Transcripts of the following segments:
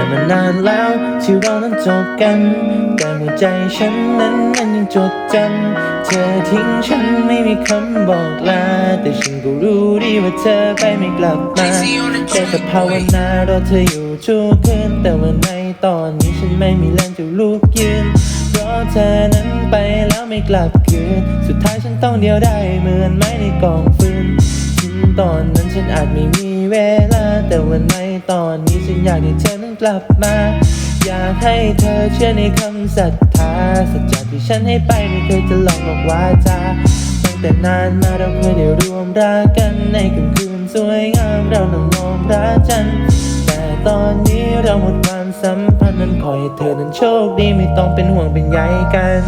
านแล้วที่เรานั้นจบกัน แต่หัวใจฉันนั้นมันยังจดจำเธอทิ้งฉันไม่มีคำบอกลา แต่ฉันก็รู้ดีว่าเธอไปไม่กลับมาแต่จะภาวนารอเธออยู่ทุกคืนแต่ว่าในตอนนี้ฉันไม่มีแรงจะลุกยืนเพราะเธอนั้นไปแล้วไม่กลับคืนสุดท้ายฉันต้องเดียวได้เหมือนไม้ในกองฟืนถึงตอนนั้นฉันอาจไม่มีเวลา แต่วันในตอนนี้ฉันอยากให้เธอนั้น กลับมา อยากให้เธอเชื่อในคำศรัทธาสัจจะที่ฉันให้ไปไม่เคยจะหลอกหลอกวาจาตั้งแต่นานมาเราเคยได้รวมรักกันในค่ำคืนสวยงามเรานั่งมองพระจันทร์แต่ตอนนี้เราหมดความสัมพันธ์นั้นขอให้เธอนั้นโชคดีไม่ต้องเป็นห่วงเป็นใยกัน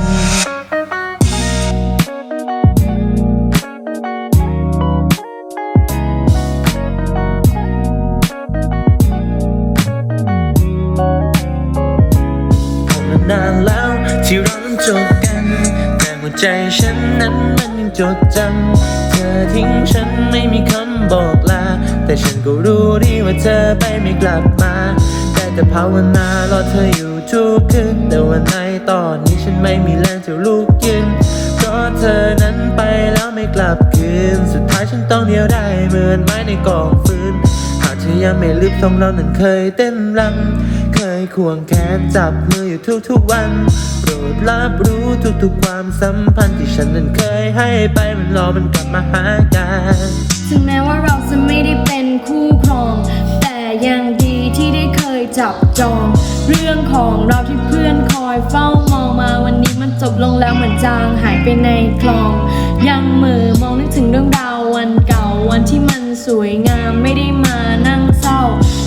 นานแล้วที่เรานั้นจบกัน แต่หัวใจฉันนั้นมันยังจดจำเธอทิ้งฉันไม่มีคำบอกลา แต่ฉันก็รู้ดีว่าเธอไปไม่กลับมา แต่จะภาวนารอเธออยู่ทุกคืนแต่วันในตอนนี้ฉันไม่มีแรงจะลุกยืนเพราะเธอนั้นไปแล้วไม่กลับคืน สุดท้ายฉันต้องเดียวได้เหมือนไม้ในกองฟืน หากเธอยังไม่ลืมทรงเรานั้นเคยเต้นรำ เคยควงแขนจับมืออยู่ทุกๆวัน โปรดรับรู้ทุกๆความสัมพันธ์ที่ฉันนั้นเคยให้ไปมันรอมันกลับมาหากันถึงแม้ว่าเราจะไม่ได้เป็นคู่ครอง แต่ยังดีที่ได้เคยจับจอง เรื่องของเราที่เพื่อนคอยเฝ้ามองมาวันนี้มันจบลงแล้วเหมือนจางหายไปในคลอง ยังมือมองนึกถึงเรื่องราววันเก่าวันที่มันสวยงามไม่ได้มานั่งเศร้า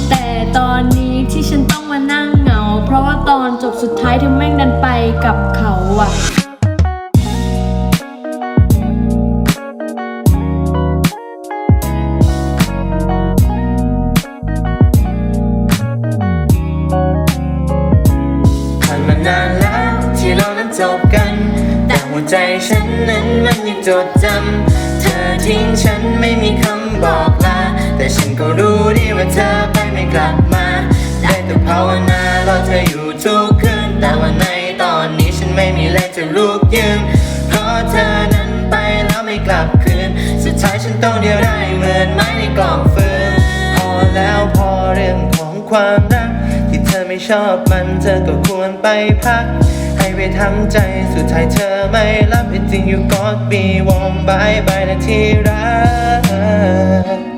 แต่ตอนนี้ที่ฉันต้อง มานั่งเหงา เพราะว่าตอนจบสุดท้ายเธอแม่งดันไปกับเขาอะผ่านมานานแล้วที่เรานั้นจบกัน แต่หัวใจฉันนั้นมันยังจดจำ เธอทิ้งฉันไม่มีคำบอกลา แต่ฉันก็รู้ดีว่าเธอไปไม่กลับมา ภาวนาเรอเธออยู่ทุกคืนแต่ว่าในตอนนี้ฉันไม่มีแรงจะลุกยืนเพราะเธอนั้นไปแล้วไม่กลับคืน สุดท้ายฉันต้องเดียวได้เหมือนไม้ในกล่องฟืนพอแล้วพอเรื่องของความรัก ที่เธอไม่ชอบมันเธอก็ควรไปพักให้ไปทำใจสุดท้ายเธอไม่รับ It's in you got me warm bye bye นะที่รัก